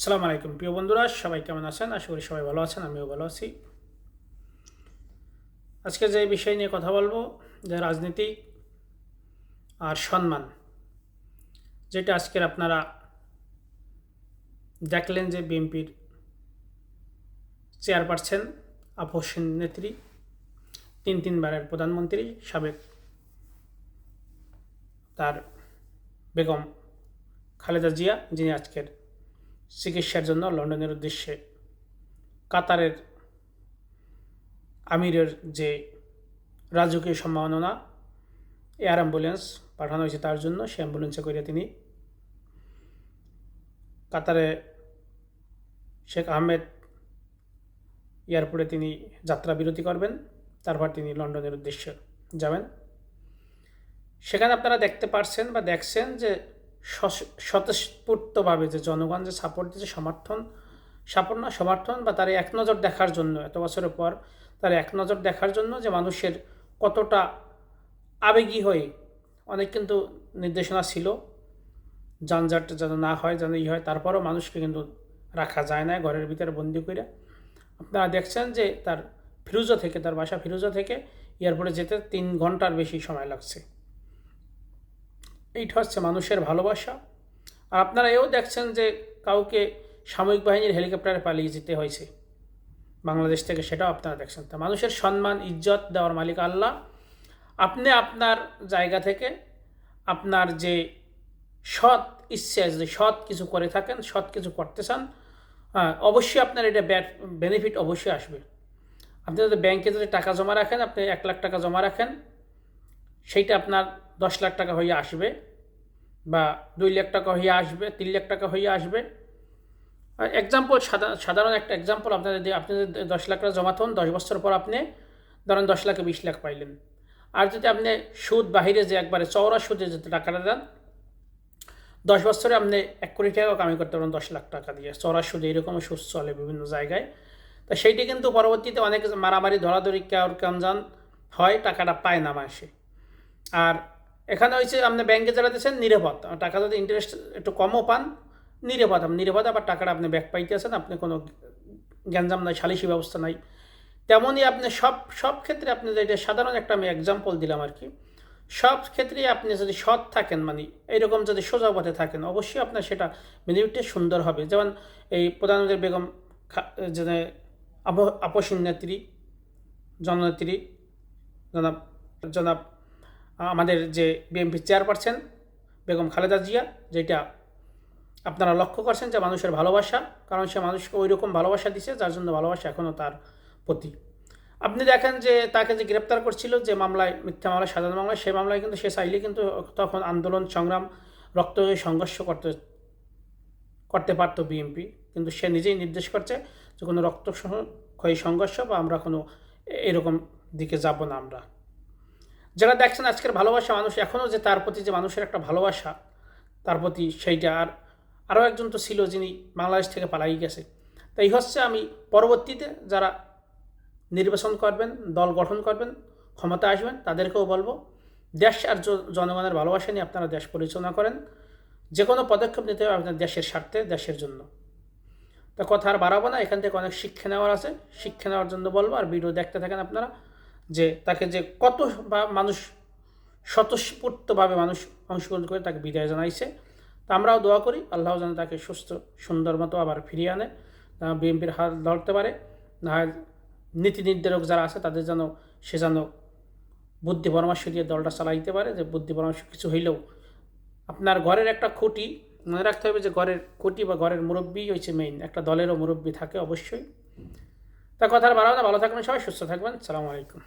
আসসালামু আলাইকুম। প্রিয় বন্ধুরা, সবাই কেমন আছেন? আশা করি সবাই ভালো আছেন, আমিও ভালো আছি। আজকে যে বিষয় নিয়ে কথা বলব, যে রাজনীতি আর সম্মান, যেটা আজকের আপনারা দেখলেন যে বিএনপির চেয়ারপারসন, আপসেন নেত্রী, তিন তিনবারের প্রধানমন্ত্রী, সাবেক তার বেগম খালেদা জিয়া, যিনি আজকের চিকিৎসার জন্য লন্ডনের উদ্দেশ্যে কাতারের আমিরের যে রাজকীয় সম্মাননা এয়ার অ্যাম্বুলেন্স পাঠানো হয়েছে তার জন্য, সে অ্যাম্বুলেন্সে করে তিনি কাতারে শেখ আহমেদ এয়ারপোর্টে তিনি যাত্রা বিরতি করবেন। তারপর তিনি লন্ডনের উদ্দেশ্যে যাবেন। সেখানে আপনারা দেখতে পারছেন বা দেখছেন যে স্বতঃস্ফূর্তভাবে যে জনগণ যে সাপোর্ট দিয়েছে, সমর্থন সাপোর্ট না সমর্থন বা তার এক নজর দেখার জন্য, এত বছরের পর তার এক নজর দেখার জন্য যে মানুষের কতটা আবেগী হয়ে অনেক কিন্তু নির্দেশনা ছিল যানজট যেন না হয়, যেন ই হয়, তারপরও মানুষকে কিন্তু রাখা যায় না, ঘরের ভিতরে বন্দি করে আপনারা দেখছেন যে তার ফিরুজা থেকে, তার বাসা ফিরুজা থেকে এয়ারপোর্টে যেতে তিন ঘণ্টার বেশি সময় লাগছে। এইটা হচ্ছে মানুষের ভালোবাসা। আর আপনারা এও দেখছেন যে কাউকে সামরিক বাহিনীর হেলিকপ্টারে পালিয়ে যেতে হয়েছে। বাংলাদেশ থেকে সেটাও আপনারা দেখছেন। তা মানুষের সম্মান ইজ্জত দেওয়ার মালিক আল্লাহ। আপনি আপনার জায়গা থেকে আপনার যে সৎ ইচ্ছে যদি সৎ কিছু করে থাকেন সৎ কিছু করতে চান হ্যাঁ, অবশ্যই আপনার এটা বেনিফিট অবশ্যই আসবে। আপনি যদি ব্যাংকে যদি টাকা জমা রাখেন আপনি এক লাখ টাকা জমা রাখেন সেইটা আপনার দশ লাখ টাকা হয়ে আসবে বা দুই লাখ টাকা হয়ে আসবে, তিন লাখ টাকা হয়ে আসবে। এক্সাম্পল সাধারণ একটা এক্সাম্পল আপনার যদি আপনি যদি দশ লাখ টাকা জমা থাকুন দশ বছর পর আপনি ধরেন দশ লাখে বিশ লাখ পাইলেন। আর যদি আপনি সুদ বাহিরে যে একবারে চওড়া সুদে যদি টাকাটা দেন, দশ বছরে আপনি এক কোটি টাকাও কামাই করতে পারেন, দশ লাখ টাকা দিয়ে। চড়া সুদে এরকম সুদ চলে বিভিন্ন জায়গায়। তা সেইটি কিন্তু পরবর্তীতে অনেক মারামারি, ধরাধরি, কেউ কেমন হয়, টাকাটা পায় না মাসে। আর এখানে হয়েছে, আপনি ব্যাংকে দিচ্ছেন নিরাপদ। টাকা যদি ইন্টারেস্ট একটু কমও পান, নিরাপদ। আপনি নিরাপদ, আবার টাকাটা আপনি ব্যাক পাইতেছেন, আপনি কোনো গ্যাঞ্জাম নাই সালিসি ব্যবস্থা নাই। তেমনই আপনি সব সব ক্ষেত্রে আপনি যেটা সাধারণ একটা আমি এক্সাম্পল দিলাম আর কি। সব ক্ষেত্রেই আপনি যদি সৎ থাকেন মানে এইরকম যদি সোজা পথে থাকেন, অবশ্যই আপনার সেটা বেনিফিটটা সুন্দর হবে। যেমন এই প্রধানমন্ত্রী বেগম যে আপ- আপসীন নেত্রী, জননেত্রী, জনাব জনাব আমাদের যে বিএনপি চেয়ারপারসন বেগম খালেদা জিয়া, যেটা আপনারা লক্ষ্য করছেন যে মানুষের ভালোবাসা, কারণ সে মানুষকে ওই রকম ভালোবাসা দিছে, যার জন্য ভালোবাসা এখনও তার প্রতি। আপনি দেখেন যে তাকে যে গ্রেপ্তার করছিল যে মামলায়, মিথ্যা মামলায় সাধারণ মামলায় সে মামলায় কিন্তু সে চাইলে কিন্তু তখন আন্দোলন, সংগ্রাম, রক্ত সংঘর্ষ করতে করতে পারতো বিএনপি কিন্তু সে নিজেই নির্দেশ করছে যে কোনো রক্ত ক্ষয়ী সংঘর্ষ বা আমরা কোনো এরকম দিকে যাব না আমরা। যারা দেখছেন আজকের ভালোবাসা মানুষ এখনও যে তার প্রতি যে মানুষের একটা ভালোবাসা, তার প্রতি সেইটা আর আরও একজন তো ছিল যিনি বাংলাদেশ থেকে পালাই গেছে। তাই হচ্ছে আমি পরবর্তীতে যারা নির্বাচন করবেন, দল গঠন করবেন, ক্ষমতা আসবেন, তাদেরকেও বলব, দেশ আর জনগণের ভালোবাসা নিয়ে আপনারা দেশ পরিচালনা করেন। যে কোনো পদক্ষেপ নিতে হবে আপনার দেশের স্বার্থে, দেশের জন্য। তা কথা আর বাড়াবো না, এখান থেকে অনেক শিক্ষা নেওয়ার আছে। শিক্ষা নেওয়ার জন্য বলব, আর ভিডিও দেখতে থাকেন আপনারা। যে তাকে যে কত বা মানুষ স্বতঃস্ফূর্তভাবে মানুষ অংশগ্রহণ করে তাকে বিদায় জানাইছে। তা আমরাও দোয়া করি, আল্লাহ যেন তাকে সুস্থ, সুন্দর মতো আবার ফিরিয়ে আনে। বিএনপির হাত ধরতে পারে, না নীতি নির্ধারক যারা আছে তাদের যেন সে যেন বুদ্ধি পরামর্শ দিয়ে দলটা চালাইতে পারে, যে বুদ্ধি পরামর্শ কিছু হইলেও আপনার ঘরের একটা খুঁটি, মনে রাখতে হবে যে ঘরের খুঁটি বা ঘরের মুরব্বী হচ্ছে মেইন একটা দলেরও মুরব্বী থাকে অবশ্যই। তা কথা আর না, ভালো থাকবেন সবাই, সুস্থ থাকবেন, সালামু আলাইকুম।